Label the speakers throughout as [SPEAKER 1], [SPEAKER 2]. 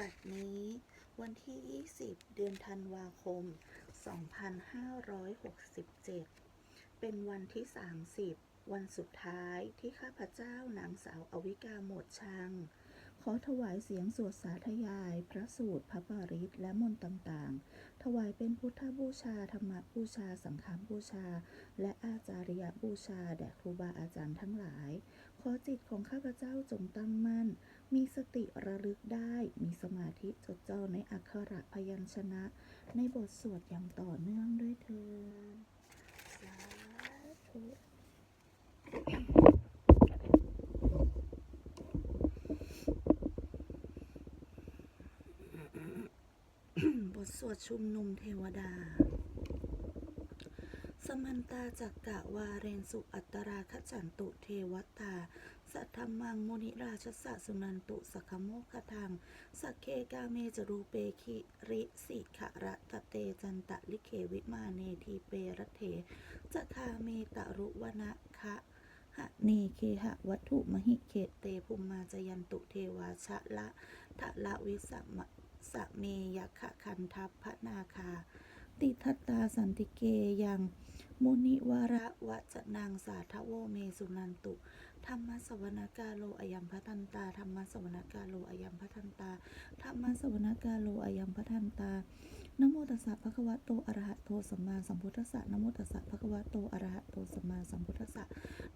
[SPEAKER 1] บัดนี้ วันที่ 20 เดือนธันวาคม 2567 เป็นวันที่ 30 วันสุดท้ายที่ข้าพเจ้านางสาวอวิกาหมดชัง ขอถวายเสียงสวดสาธยาย พระสูตรพระปาริตและมนต์ต่างๆ ถวายเป็นพุทธบูชา ธรรมบูชา สังฆบูชา และอาจาริยบูชา แด่ครูบาอาจารย์ทั้งหลาย ขอจิตของข้าพเจ้าจงตั้งมั่น มีสติระลึกได้ มีสมาธิจดจ่อในอักขระพยัญชนะ ในบทสวดอย่างต่อเนื่องด้วยเถิดสาธุบทสวดชุมนุมเทวดา สมันตาจักกะวาเรนสุอัตตราคจันตุเทวตา สัทธมมังมุนิราชสะสุนันตุสขโมคทังสักเคกาเมจรูเปคิริสิขะระตะเตจันตะลิเขวิมาเนทีเปรเถจะคาเมตรุวนะคะหะเนเคหะวัตถุมหิเขตเตภุมมาจยันตุเทวาชะละทะละวิสัมสะเมยขะคันทัพพนาคา ติทัตตาสันติเกยัง มุนิวระวะจนางสาทโวเมสุนันตุ ธรรมสวนกาโลอยัมพทันตาธรรมสวนกาโลอยัมพทันตาธรรมสวนกาโลอยัมพทันตานโมตัสสะภะคะวะโตอะระหะโตสัมมาสัมพุทธัสสะนโมตัสสะภะคะวะโตอะระหะโตสัมมาสัมพุทธัสสะ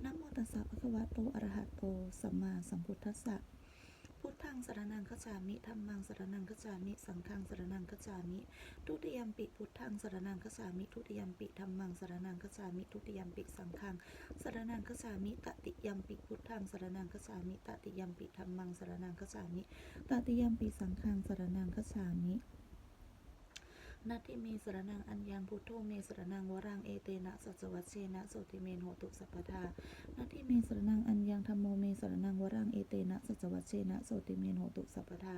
[SPEAKER 1] นโมตัสสะภะคะวะโตอะระหะโตสัมมาสัมพุทธัสสะังสรนังขจามิธรรมังสรนังขจามิ สังฆังสรนังขจามิ ทุติยมปิพุทธังสรนังขจามิ ทุติยมปิธัมมังสรนังขจามิ ทุติยมปิสังฆังสรนังขจามิตติยมปิพุทธังสรนังขจามิตติยมปิธัมมังสรนังขจามิตติยมปิสังฆังสรนังขจามิ นาทิเมสรนังอัญญังพุทโธเมสรนังวรังเอเตนะสัจวัชเชนะโสติเมนโหตุสัพพทานาทิเมสรนังอัญญังธรรมโมเมสรนังวรังเอเตนะสัจวัชเชนะโสติเมนโหตุสัพพทา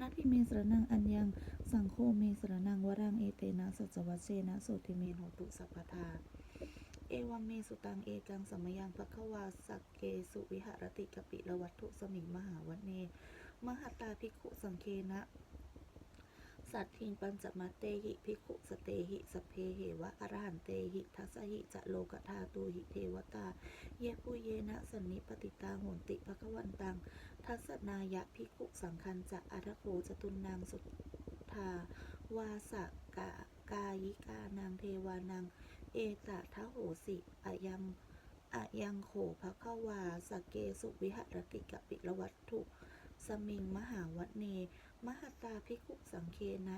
[SPEAKER 1] นาทิเมสรนังอัญญังสังโฆเมสรนังวรังเอเตนะสัจวัชเชนะโสติเมนโหตุสัพพทาเอวัมเมสุตังเอกังสมยังภควาสักเกสุวิหารติกปิละวัตถุสมิงมหาวันเน มหัตตาภิกขุสังเคนะ สัตทิงปัญจมาเตหิภิกขุสเตหิสเพเหวะอรหันเตหิทัสสหิจะโลกธาตูหิเทวตา เยปุเยนะสันนิปติตาโหนติภควันตัง ทัสสนายะภิกขุสังคันจะอัทโขจตุนนางสุทาวาสกะกายิกานางเทวานางเอตะทะโหสิอะยังอะยังโขภควาสเกสุวิหรติกปิละวัตถุ สมิงมหาวัตเน มหตตาภิกขุสังเคนะ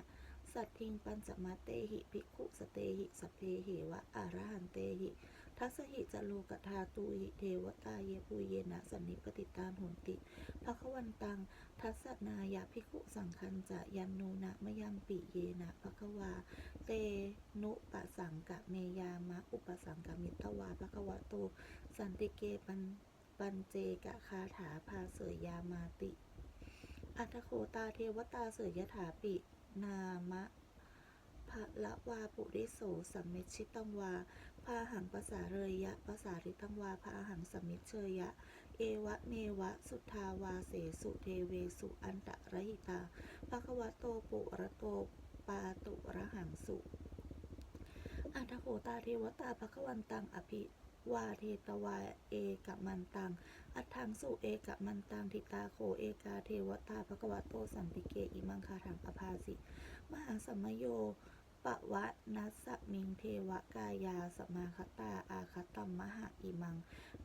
[SPEAKER 1] สัตทิงปัญจมาเตหิภิกขุสเตหิสพเพเหวะอารหันเตหิ ทัสหิจโลกธาตูหิเทวตาเยปุเยนะสันนิปติตานโหนติภควันตัง ทัสนายะภิกขุสังคันจะยันโนนะมยังปิเยนะภควา เตนุปสังกะเมยามะอุปสังกมิตวาภควะโตสันติเกปันปัญเจกะคาถาพาเสยยามาติ อัตโคตาเทวตาเสยยถาปิ นามะภะละวาปุริโสสัมเมชิตังวาพาหังภาษาเรยยะภาษาริตังวาพาหังสัมมิเชยยะ เอวะเมวะ สุทาวาเสสุเทเวสุอันตะระหิตาภควโตปุระโตปาตุระหังสุอัตโขตาเทวตาภควันตังอภิ วาเทตวาเอกมันตัง อัฏฐังสุเอกมันตังทิตาโคเอกาเทวตาภควโตสันติเกอิมังคาถังอภาสิมหาสัมมโยปะวะนัสสะมิงเทวกายาสมาคตาอาคตัมมหะอิมัง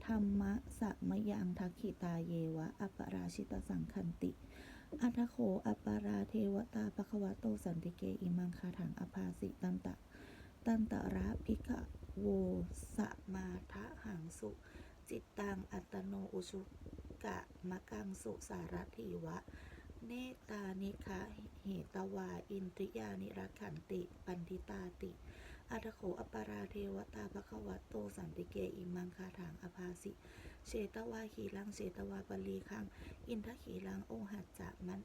[SPEAKER 1] ธรรมะสะมยังทักขิตาเยวะ อปราชิตสังคันติ อัทโขอปราเทวตาภควโตสันติเกอิมังคาถังอภาสิตันตะ ตันตระพิกะ โวสมาทะหังสุ จิตตังอัตโนอุชุกะมะกังสุสารถิวะ เนตานิคะเหตวา อินทริยานิรักขันติ ปันทิตาติ อัตโขอปาราเทวตาภควโตสันติเกอิมังคาถังอภาสิเชตวาขีลังเชตวาปลีคัง อินทขีลังโอหัจจะมัน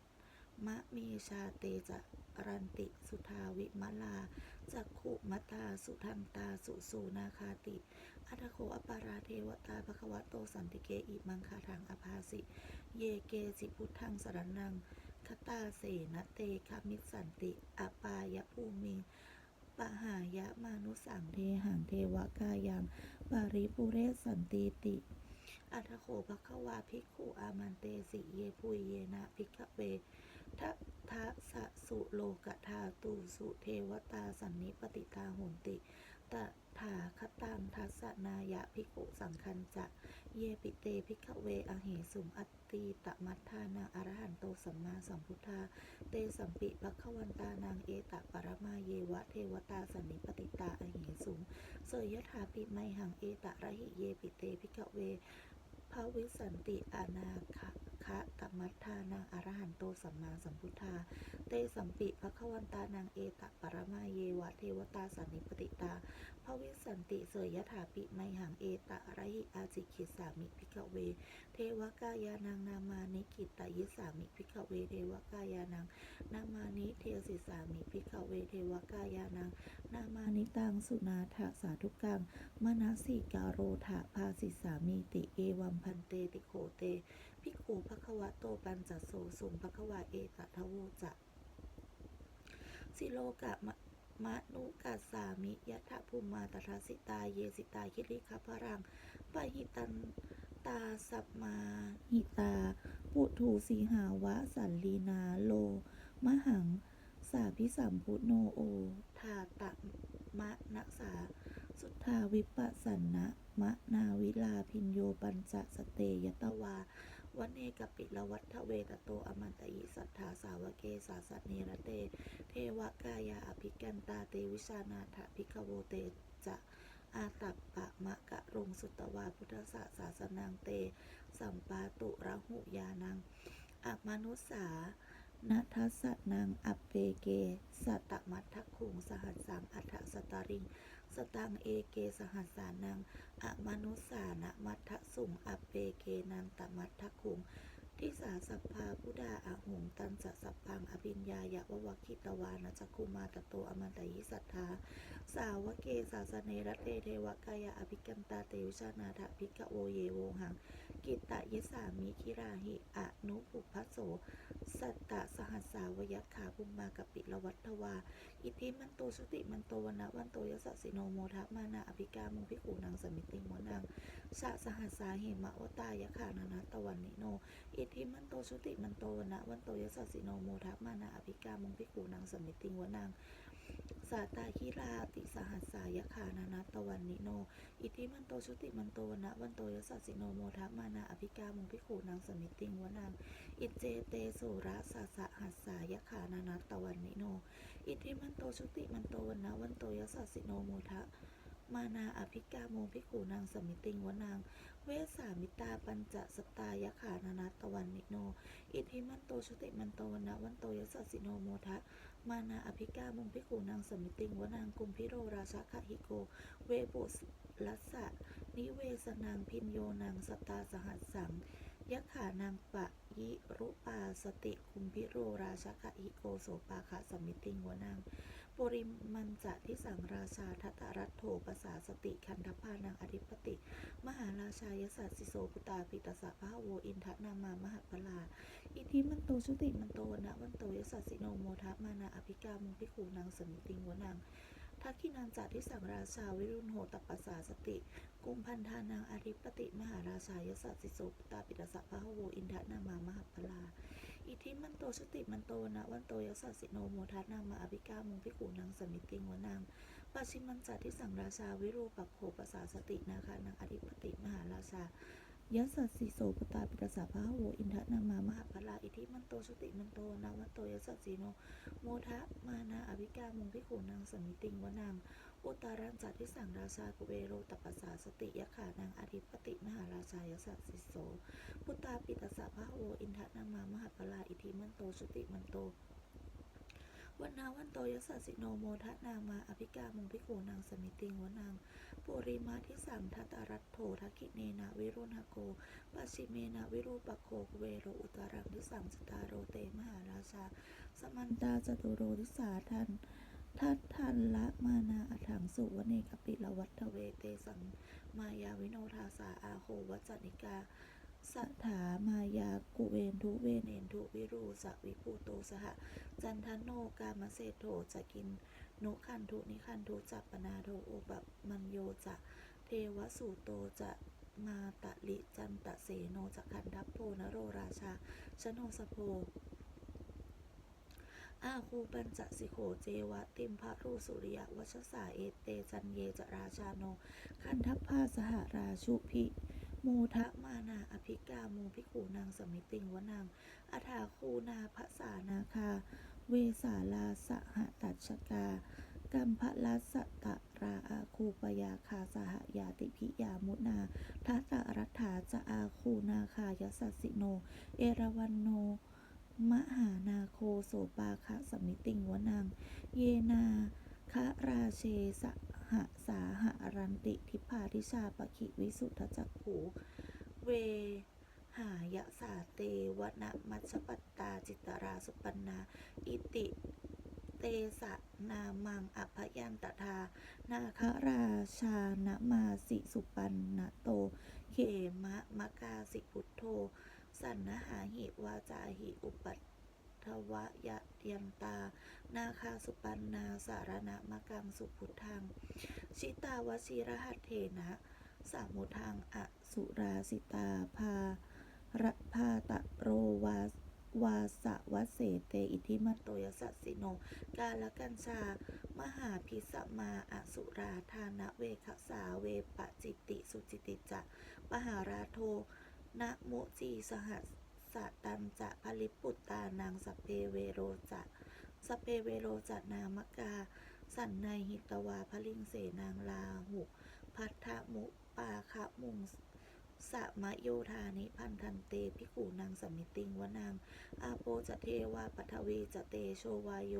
[SPEAKER 1] มะเมชาเตจะรันติสุทาวิมลาจักขุมตาสุทันตาสุสูนาคาติ อัตโขอปาราเทวตาภควโตสันติเกอิมังคาทังอภาสิ เยเกสิพุทธังสรนังคตาเสนเตคามิสสันติอปายภูมิปหายะมานุสังเทหังเทวกายังปาริปุเรสันติติ อัทโขภควาภิกขุอามันเตสิเยปุยเยนะภิกขเว ทัทะสะสุโลกธาตูสุเทวตาสันนิปติตาโหนติตถาคตังทัสสนายะภิกขุสังคันจะ เยปิเตภิกขเวอเหสุมอัตตีตมัทธานาอรหันโตสัมมาสัมพุทธา เตสัมปิภควันตานางเอตปรมาเยวะเทวตาสันนิปติตาอเหสุมเสยยถาปิไมหังเอตระหิเยปิเตภิกขเวพระวิสันติอานาคะ คะตมัทธานังอรหันโตสัมมาสัมพุทธา เตสัมปิภควันตานางเอตปรมาเยวะเทวตาสันนิปติตาพระวิสันติเสยยถาปิไมหังเอตะระหิอาจิคิสามิพิกเว เทวกายานังนามานิกิตายิสามิพิกเว เทวกายานังนามานิเทสิสามิพิกเว เทวกายานังนามานิตังสุนาถสาธุกังมนาสิกาโรถาภาสิสามีติเอวัมพันเตติโขเต ภิกขุภควะโตปัญจโสสุงภควะเอตทะโวจะสิโลกะมะมะนุกัสสามิยะทะภูมาตถาสิตาเยสิตาคิริคพรังปะหิตันตาสัมมาหิตา ปุถุสีหาวะสันลีนาโล มหัง สาพิสัมพุโนโอ ทาตะมะนักษา สุทธาวิปัสสันนะมะนาวิลาพินโยปัญจสเตยตวา วันเนกปิละวัฏเวตโตอมันตยิสัทธาสาวเกสาสเนรเต เทวกายาอภิกันตาเตวิชานาถภิกขโวเตจะอาตัปปะมะกะรงสุตวาพุทธศาสาสนังเต สัมปาตุระหุยานังอะมนุษสานัทสะนังอัปเปเก สัตตมัททคุงสหัสสังอัฏฐสตาริง สตังเอเกสหัสานังอมนุสานะมัทสุงอเปเกนันตมัทคุงทิสาสัพพาพุดาอาหุงตันจะสัพพังอภิญญายะวะวะคิตวานะจักคุมาตโตอมันตยิสัทธา สาวเกสาสเนรเตเทวกายะอภิกันตาเตวิชานาถภิกะโวเยโวหัง กิตตะยิสามิคิราหิอะนุปุพโส สัตตะสหัสสาวยะขาภุมมากปิละวัตวา อิทิมันโตชุติมันโตวนะวันโตยสสสิโนโมทะมานาอภิกามุพิกูนางสมิติงวนังสะสหัสสาเหมะวตายขานานาตวันนิโน อิทิมันโตชุติมันโตวนะวันโตยสสสิโนโมทะมานาอภิกามุพิกูนางสมิติงวนัง สาตาคิราติสหัสสายะขานานาตวันนิโน อิทิมันโตชุติมันโตวนะวันโตยสสสิโนโมทะมานาอภิกามุพิกูนางสมิติงวนังอิเจเตสุระสะสหัสสายะขานานัตวันนิโนอิทิมันโตชุติมันโตวนะวันโตยสัสิโนโมทะมานาอภิกาโมภิขุนางสมิติงวนางเวสามิตาปัญจสตายะขานานัตวันนิโนอิทิมันโตชุติมันโตวนะวันโตยสัสสิโนโมทะ มานาอภิกามงพิขูนางสมิติงวนางกุมพิโรราชคะหิโก เวบุสลัสสะนิเวสนางพินโยนางสตาสหัสสัง ยะขานางปะยิรุปาสติคุมพิโรราชกะอิโกโสปาคะสมมิติงหัวนางปุริมันจะทิสังราชาทัตรัตโถปสาสติคันธพานังอธิปติ มหาราชายสัสสิโสปุตาปิตสะพะโวอินทนามามหาปลา อิทิมันโตชุติมันโตนะวันโตยสัสสิโนโมทะมานาอภิกามุพิคูนางสมมิติงหัวนาง ทักขินันจัทิสังราชาวิรุณโหตปัสสาสติ กุมพันธานังอธิปติมหาราชายสัสสิโสปตาปิตสะพะโวอินทนามามหาปลา อิทิมันโตชุติมันโตนะวันโตยสัสิโนโมทันามาอภิกามุงพิกูนางสมิติงวนางปัชิมันจัทิสังราชาวิรูปักโขปสาสตินาคานังอธิปติมหาราชา ยัสสิโสปตาปิตสะพะโวอินทนามามหาปลาอิทิมันโตชุติมันโตนะวันโตยัสสิโนโมทะมานาอภิกามุงพิกูนางสมิติงวนางอุตารันจัดที่สั่งราชากุเวโรตปัสสาสติยะขานางอธิปติมหาราชายสัสสิโสพุตตาปิตสะพะโวอินทนามามหาปลาอิทิมันโตชุติมันโต วันนาวันโตยัสสิโนโมทะนามาอภิกามุงพิกูนางสมิติงวนางปุริมาทิสังทัตรัตโถทักิเนนาวิรุณหโกปัชิเมนาวิรูปโคกเวโรอุตารังทิสังสตาโรเตมหาราชา สมันตาจตุโรทิสาทันทัตทันละมานาอัถังสุวเนกปิละวัตเวเตสังมายาวิโนทาสาอาโหวัจจนิกา สถามายากุเวนทุเวนเอนทุวิรูสวิภูโตสหจันทโนกามเศรษโถจะกินนุคันทุนิคันทุจัปปนาโทโอปมันโยจะเทวสูโตจะมาตะลิจันตะเสโนจะคันทัพโพนโรราชาชโนสโพอาคูปัญจสิโขเจวะติมพระรูสุริยวัชสาเอเตจันเยจะราชาโน คันทัพพาสหราชุพิ โมทะมานาอภิกาโมพิขูนางสมิติงวนางอาถาคูนาภาษานาคา เวสาลาสหตัชกากัมพะลัสตะราอาคูปยาคาสหยาติพิยามุนาทัตะรัฐาจะอาคูนาคายสัสสิโน เอราวันโน มหานาโคโสปาคะสมิติงวนาง เยนาคะราเชส หสาหรันติทิพาทิชาปขิวิสุทธจักขูเวหายะสาเตวนะมัชปัตตาจิตราสุปันนา อิติเตสะนามังอภยันตทา นาคราชานมาสิสุปันนโต เขมะมะกาสิพุทโธ สันนหาหิวาจาหิอุปัต ถวะยะยันตา นาคาสุปันนาสารณะมะกังสุพุทธัง ชิตาวชิรหัตเถนะ สามุทังอสุราสิตาภาระพาตะโรวาวาสะวะเสเต อิทิมันโตยสัสสิโน กาลกัญชา มหาพิสมาอสุราธานะเวคสาเวปจิตติสุจิติจะ ปหาราโทนะโมจีสหัสะตันจะพลิปุตตานางสเพเวโรจะสเพเวโรจะนามกา สันในหิตวาพลิงเสนางลาหุพัทธมุปาคะมุงสะมะโยธานิพันธันเตพิกูนางสมิติงวนางอาโปจะเทวาปัทวีจะเตโชวายโย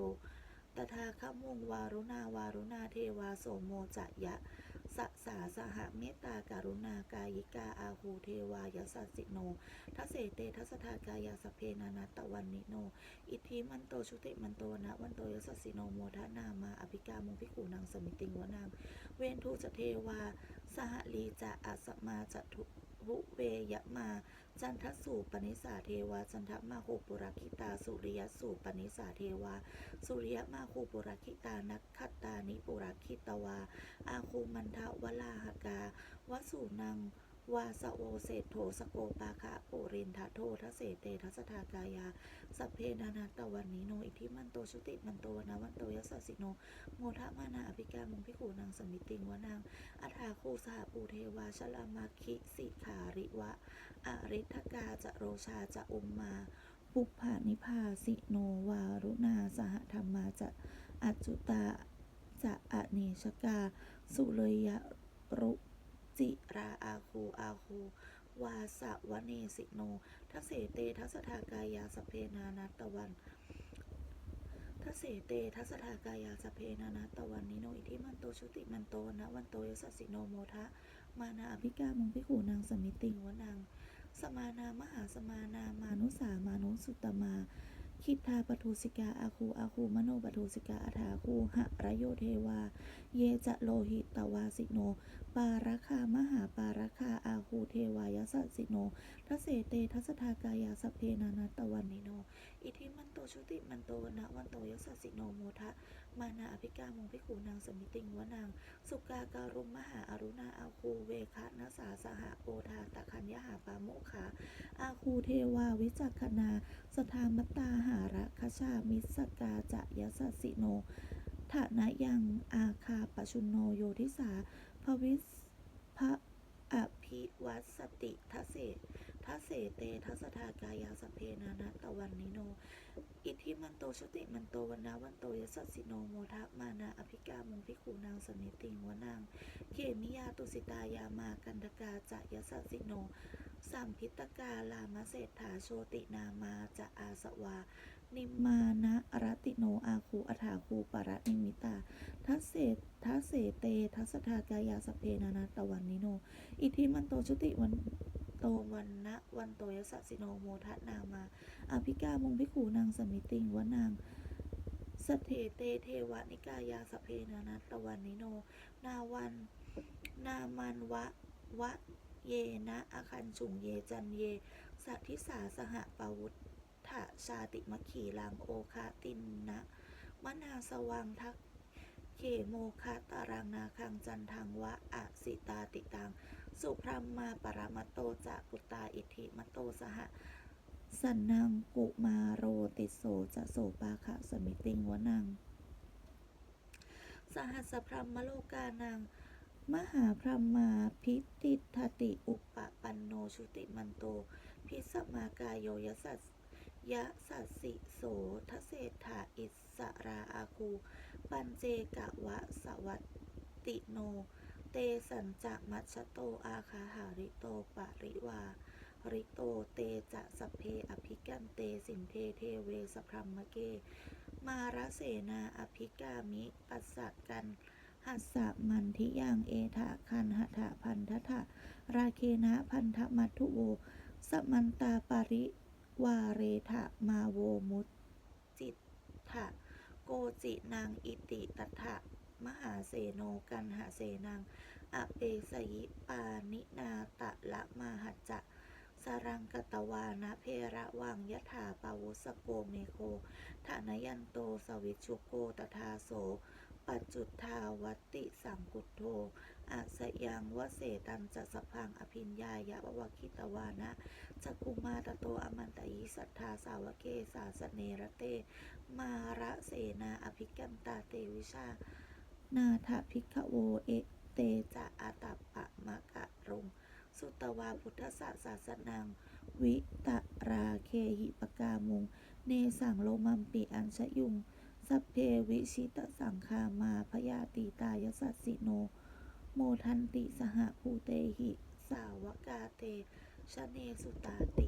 [SPEAKER 1] ตถาคมุงวารุณาวารุณาเทวาโสโมจะยะ สะสาสหเมตตาการุณากายิกาอาหูเทวายสัสสิโนทัศเสเตทัสทากายาสเพนานาตะวันนิโน อิทธิมันโตชุติมันโตนะวันโตยสัสสิโนโมทนามาอภิกามุพิกูนางสมิติงวนางเวนทุจะเทวา สหลีจะอาสมาจะทุหุเวยะมา จันทสูปนิสาเทวาจันทมาโคปุราคิตา สุริยสูปนิสาเทวา สุริยมาโคปุราคิตานักขัตตานิปุราคิตวา อาคูมันทะวลาหกาวสุนัง วาสโอเศธโธสโกปาคะปุรินทะโททะเสเตทัสทากายา สัพเพนานาตวันนิโนอิทิมันโตชุติมันโตวนะวันโตยสสสิโน โมทะมานาอภิกามุงพิขูนางสมิติงวนางอัฐาคูสหปูเทวาชลามาคิสิขาริวะ อริทกาจะโรชาจะอุมมาปุพพานิพาสิโนวารุณาสหธรรมาจะอัจจุตาจะอเนชกา สุเลยยรุ จิราอาคูอาคูวาสะวเนสิโน ทัสเสเต ทัสทากายาสเพนานาตวัน ทัสเสเต ทัสทากายาสเพนานาตวันนิโน อิทิมันโตชุติมันโตนะวันโตยสัสสิโนโมทะ มานาอภิกามุงพิขูนางสมิติงวนาง สมานามหาสมานามานุสามานุสุตตมา คิดทาปทุสิกาอาคูอาคูมโนปทุสิกาอาถาคูหะระโยเทวาเยจะโลหิตวาสิโน ปาราคามหาปาราคาอาคูเทวายสัสสิโนทัสเสเตทัสทากายาสเพนานาตวันนิโน อิทิมันโตชุติมันโตนะวันโตยสัสสิโนโมทะ มานาอภิกามงพิขูนางสมิติงวนาง สุกาการุมมหาอรุณาอาคูเวคะนาสาสหโอทาตะคัญยหาปาโมคาอาคูเทวาวิจักขณาสทามตตาหาระคชามิสกาจะยสสสิโน ฐานะยังอาคาปชุนโนโยทิสาภวิสพระอภิวัสสติทเสทเสเตทัสทากายาสเพนานะตะวันนิโน อิทิมันโตชติมันโตวันนาวันโตยสัสสิโนโมทะมานาอภิกามุงพิคูนางสนิติงวนางเขมิยาตุสิตายามากันดกาจะยสัสสิโนสัมพิตกาลามเศรษฐาโชตินามาจะอาสวา นิมมานะรติโนอาคูอัฐาคูปรนิมิตาทัสเสทัสเสเตทัสทากายาสพเพนานาตวันนิโน อิทิมันโตชุติวันโตวันนะวันโตยสสสิโนโมทะนามา อภิกามุงพิขูนางสมิติงวนางสเถเตเทวนิกายาสพเพนานาตวันนิโน นาวันนามันวะวะเยนะอคันฉุงเยจันเยสัทธิสาสหปวุฒ ถชาติมขีลังโอคาตินนะมนาสวังทักเขโมคาตารังนาคังจันทังวะอะสิตาติตัง สุพรมมาปรามตโตจะปุตตาอิทิมตโตสหสันนังกุมาโรติโสจะโสปาคะสมิติงวนัง สหัสพรหมโลกานัง มหาพรหมาพิติทติอุปปันโนชุติมันโต พิสมากายโยยสัส ยะสัสสิโสทเศรษฐาอิสราอาคู ปัญเจกะวะสวัตติโน เตสัญจะมัชโตอาคาหาริโตปะริวา ริโตเตจะสพเพอภิกันเตสินเทเทเวสพรัมมเก มาระเสนาอภิกามิปัสสะกันหัสสะมันทิยังเอทะคันหทะพันทะราเคนะพันธมัทุโวสมันตาปาริ วาเรทะมาโวมุตจิตถะโกจินางอิติตถะมหาเสโนกันหาเสนังอเปสยิปานินาตะละมาหัจจะสรังกตวานะเพระวังยถาปาวุสโกเมโคฐานยันโตสวิชุโกตทาโส ปัจจุทาวัติสังกุโธ อาสยังวเสตันจะสพังอภิญญายะวคิตวานะจักุมาตโตอมันตยิสัทธาสาวเกสาสเนระเต มาระเสนาอภิกันตาเตวิชา นาถพิกขโวเอเตจะอาตัปปะมะกะรงสุตวาพุทธศาสสนัง วิตราเคหิปกามุง เนสังโลมัมปิอัญชยุง สัพเพวิชิตสังคามาพยาติตายสัสสิโน โมทันติสหภูเตหิ สาวกาเตชเนสุตาติ